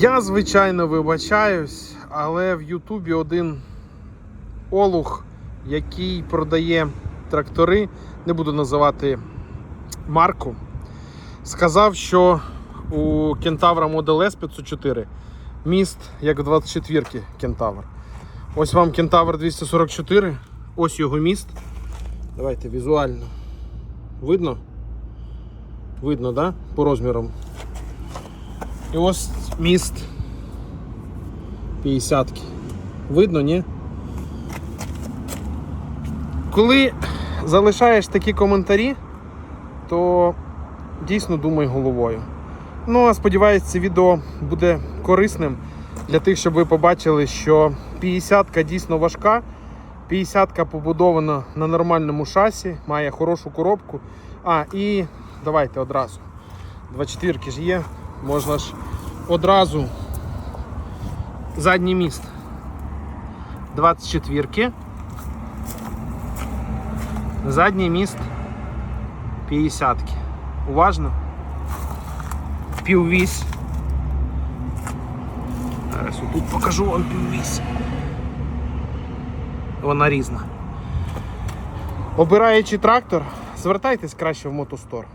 Я, звичайно, вибачаюсь, але в Ютубі один олух, який продає трактори, не буду називати марку, сказав, що у Кентавра Model S 504 міст, як в 24-ки Кентавр. Ось вам Кентавр 244, ось його міст. Давайте візуально. Видно? Видно, да? По розмірам. І ось міст 50 -ки. Видно, ні? Коли залишаєш такі коментарі, то дійсно думай головою. Ну, а сподіваюся, це відео буде корисним для тих, щоб ви побачили, що 50-ка дійсно важка. 50-ка побудована на нормальному шасі, має хорошу коробку. А, і давайте одразу. 24 ж є, можна ж одразу задній міст. 24. Задній міст 50. -ки. Уважно. Піввісь. Зараз тут покажу вам піввісь. Вона різна. Обираючи трактор, звертайтесь краще в мотостор.